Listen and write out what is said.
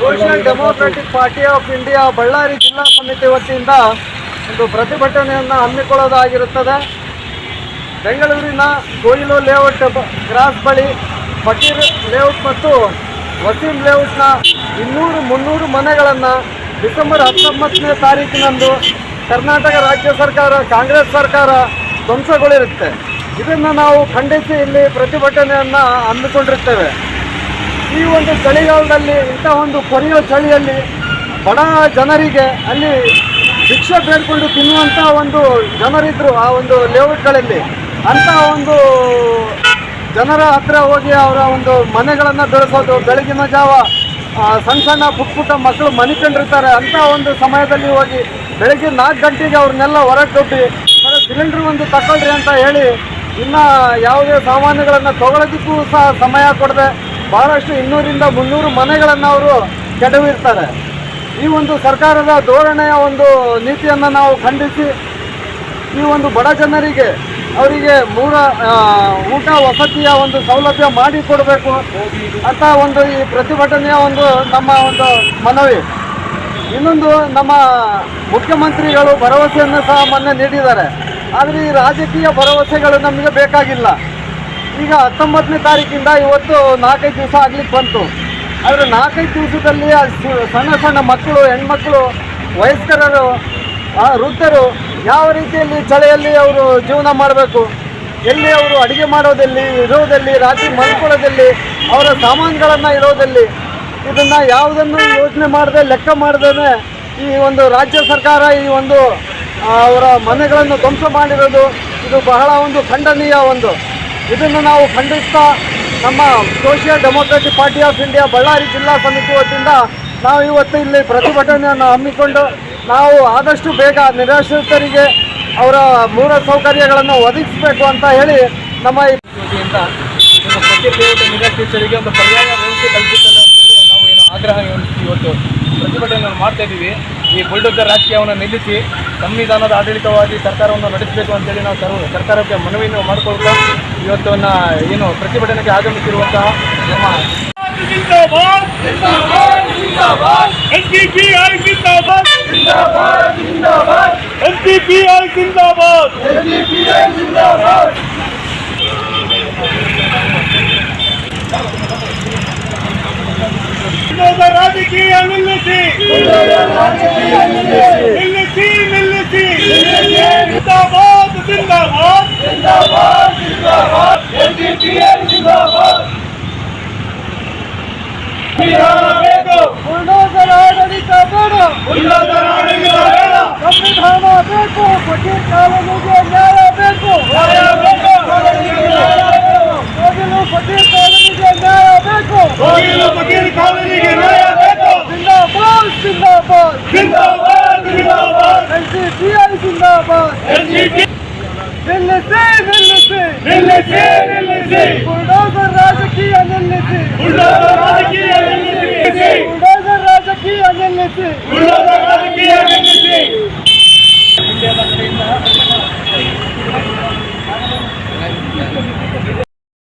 Social democratic party of India Bellary ಜಿಲ್ಲಾ ಸಮಿತಿ ವತಿಯಿಂದ ಒಂದು ಪ್ರತಿಭಟನೆಯನ್ನು ಹಮ್ಮಿಕೊಳ್ಳೋದಾಗಿರುತ್ತದೆ. ಬೆಂಗಳೂರಿನ ಕೊಯ್ಲು ಲೇಔಟ್ ಕ್ರಾಸ್ ಬಳಿ ಫಕೀರ್ ಲೇಔಟ್ ಮತ್ತು ವಸೀಂ ಲೇಔಟ್ನ ಇನ್ನೂರು ಮುನ್ನೂರು ಮನೆಗಳನ್ನು ಡಿಸೆಂಬರ್ ಹತ್ತೊಂಬತ್ತನೇ ತಾರೀಕಿನಂದು ಕರ್ನಾಟಕ ರಾಜ್ಯ ಸರ್ಕಾರ, ಕಾಂಗ್ರೆಸ್ ಸರ್ಕಾರ ಧ್ವಂಸಗೊಳಿರುತ್ತೆ. ಇದನ್ನು ನಾವು ಖಂಡಿಸಿ ಇಲ್ಲಿ ಪ್ರತಿಭಟನೆಯನ್ನು ಹಮ್ಮಿಕೊಂಡಿರ್ತೇವೆ. ಈ ಒಂದು ಚಳಿಗಾಲದಲ್ಲಿ, ಇಂಥ ಒಂದು ಕೊರೆಯೋ ಚಳಿಯಲ್ಲಿ ಬಡ ಜನರಿಗೆ ಅಲ್ಲಿ ಭಿಕ್ಷೆ ಬೇಡ್ಕೊಂಡು ತಿನ್ನುವಂಥ ಒಂದು ಜನರಿದ್ದರು ಆ ಒಂದು ಲೇಔಟ್ಗಳಲ್ಲಿ ಅಂಥ ಒಂದು ಜನರ ಹತ್ರ ಹೋಗಿ ಅವರ ಒಂದು ಮನೆಗಳನ್ನು ಬೆಳೆಸೋದು, ಬೆಳಗಿನ ಜಾವ ಸಣ್ಣ ಸಣ್ಣ ಪುಟ್ಟ ಪುಟ್ಟ ಮಕ್ಕಳು ಮನಿಕೊಂಡಿರ್ತಾರೆ. ಅಂಥ ಒಂದು ಸಮಯದಲ್ಲಿ ಹೋಗಿ ಬೆಳಗ್ಗೆ ನಾಲ್ಕು ಗಂಟೆಗೆ ಅವ್ರನ್ನೆಲ್ಲ ಹೊರಗೆ ದೊಡ್ಡಿ ಸಿಲಿಂಡ್ರ್ ಒಂದು ತಗೊಳ್ರಿ ಅಂತ ಹೇಳಿ ಇನ್ನು ಯಾವುದೇ ಸಾಮಾನುಗಳನ್ನು ತಗೊಳ್ಳೋದಕ್ಕೂ ಸಹ ಸಮಯ ಕೊಡದೆ ಬಹಳಷ್ಟು ಇನ್ನೂರಿಂದ ಮುನ್ನೂರು ಮನೆಗಳನ್ನು ಅವರು ಕೆಡವಿರ್ತಾರೆ. ಈ ಒಂದು ಸರ್ಕಾರದ ಧೋರಣೆಯ ಒಂದು ನೀತಿಯನ್ನು ನಾವು ಖಂಡಿಸಿ ಈ ಒಂದು ಬಡ ಜನರಿಗೆ ಅವರಿಗೆ ಮೂರ ಊಟ ವಸತಿಯ ಒಂದು ಸೌಲಭ್ಯ ಮಾಡಿಕೊಡಬೇಕು ಅಂತ ಒಂದು ಈ ಪ್ರತಿಭಟನೆಯ ಒಂದು ನಮ್ಮ ಒಂದು ಮನವಿ. ಇನ್ನೊಂದು ನಮ್ಮ ಮುಖ್ಯಮಂತ್ರಿಗಳು ಭರವಸೆಯನ್ನು ಸಹ ಮೊನ್ನೆ ನೀಡಿದ್ದಾರೆ. ಆದರೆ ಈ ರಾಜಕೀಯ ಭರವಸೆಗಳು ನಮಗೆ ಬೇಕಾಗಿಲ್ಲ. ಈಗ ಹತ್ತೊಂಬತ್ತನೇ ತಾರೀಕಿಂದ ಇವತ್ತು ನಾಲ್ಕೈದು ದಿವಸ ಆಗ್ಲಿಕ್ಕೆ ಬಂತು. ಆದರೆ ನಾಲ್ಕೈದು ದಿವಸದಲ್ಲಿ ಸಣ್ಣ ಸಣ್ಣ ಮಕ್ಕಳು, ಹೆಣ್ಮಕ್ಳು, ವಯಸ್ಕರರು ವೃದ್ಧರು ಯಾವ ರೀತಿಯಲ್ಲಿ ಚಳಿಯಲ್ಲಿ ಅವರು ಜೀವನ ಮಾಡಬೇಕು? ಎಲ್ಲಿ ಅವರು ಅಡುಗೆ ಮಾಡೋದಲ್ಲಿ, ಇರೋದಲ್ಲಿ, ರಾತ್ರಿ ಮಲ್ಕೊಳ್ಳೋದಲ್ಲಿ, ಅವರ ಸಾಮಾನುಗಳನ್ನು ಇರೋದಲ್ಲಿ, ಇದನ್ನು ಯಾವುದನ್ನು ಯೋಚನೆ ಮಾಡದೆ, ಲೆಕ್ಕ ಮಾಡದೇ ಈ ಒಂದು ರಾಜ್ಯ ಸರ್ಕಾರ ಈ ಒಂದು ಅವರ ಮನೆಗಳನ್ನು ಧ್ವಂಸ ಮಾಡಿರೋದು, ಇದು ಬಹಳ ಒಂದು ಖಂಡನೀಯ ಒಂದು. ಇದನ್ನು ನಾವು ಖಂಡಿಸ್ತಾ ನಮ್ಮ social democratic party of India, Ballari ಜಿಲ್ಲಾ ಸಮಿತಿ ವತಿಯಿಂದ ನಾವು ಇವತ್ತು ಇಲ್ಲಿ ಪ್ರತಿಭಟನೆಯನ್ನು ಹಮ್ಮಿಕೊಂಡು ನಾವು ಆದಷ್ಟು ಬೇಗ ನಿರಾಶ್ರಿತರಿಗೆ ಅವರ ಮೂಲ ಸೌಕರ್ಯಗಳನ್ನು ಒದಗಿಸಬೇಕು ಅಂತ ಹೇಳಿ ನಮ್ಮ ಈ ವತಿಯಿಂದ ನಿರಾಶ್ರಿತರಿಗೆ ಒಂದು ಪರ್ಯಾಯ ವ್ಯವಸ್ಥೆ ಕಲ್ಪಿಸಲು ಅಂತೇಳಿ ನಾವು ಏನು ಆಗ್ರಹ ಇವತ್ತು ಪ್ರತಿಭಟನೆಯನ್ನು ಮಾಡ್ತಾ ಇದ್ದೀವಿ. ಈ ಬುಲ್ಡೋಜರ್ ರಾಜಕೀಯವನ್ನು ನಿಲ್ಲಿಸಿ ಸಂವಿಧಾನದ ಆಡಳಿತವಾಗಿ ಸರ್ಕಾರವನ್ನು ನಡೆಸಬೇಕು ಅಂತೇಳಿ ನಾವು ಸರ್ವ ಸರ್ಕಾರಕ್ಕೆ ಮನವಿಯನ್ನು ಮಾಡಿಕೊಳ್ತಾ ಇವತ್ತನ್ನು ಏನು ಪ್ರತಿಭಟನೆಗೆ ಆಗಮಿಸಿರುವಂತಹ ನಮ್ಮ ಜಿಂದಾಬಾದ್. ನಿಲ್ಲಿಸಿ ನಿಲ್ಲಿಸಿ ನಿಲ್ಲಿಸಿ ಜಿಂದಾಬಾದ್ ಜಿಂದಾಬಾದ್ ಜಿಂದಾಬಾದ್ ಜಿಂದಾಬಾದ್ ಎನ್ಡಿಪಿಐ ಜಿಂದಾಬಾದ್ ಬೇಕು ಬುಲ್ಡೋಸರ್ ಆಡಳಿತ ಬೇಡ ಉಲ್ಲದರ ಆಡಳಿತ ಬೇಡ ಸಂವಿಧಾನ ಬೇಕು ಫಕೀರ್ ಕಾಲೋನಿಗೆ ನ್ಯಾಯ ಬೇಕು ನ್ಯಾಯ ಬೇಕು ಕಾನೂನಿಗೆ ನ್ಯಾಯ ಬೇಕು. ಹೋಗಲು ಫಕೀರ್ ಕಾಲೋನಿಗೆ ನ್ಯಾಯ ಬೇಕು ಕೋಗಿಲು ಎನ್ಸಿಪಿಐ ಜಿಂದಾಬಾದ್ ಎನ್ಜಿಪಿ ನಿಲ್ಲಿಸಿ ನಿಲ್ಲಿಸಿ ನಿಲ್ಲಿಸಿ ನಿಲ್ಲಿಸಿ ಬುಲ್ಡೋಸರ್ ರಾಜಕೀಯ ನಿಲ್ಲಿಸಿ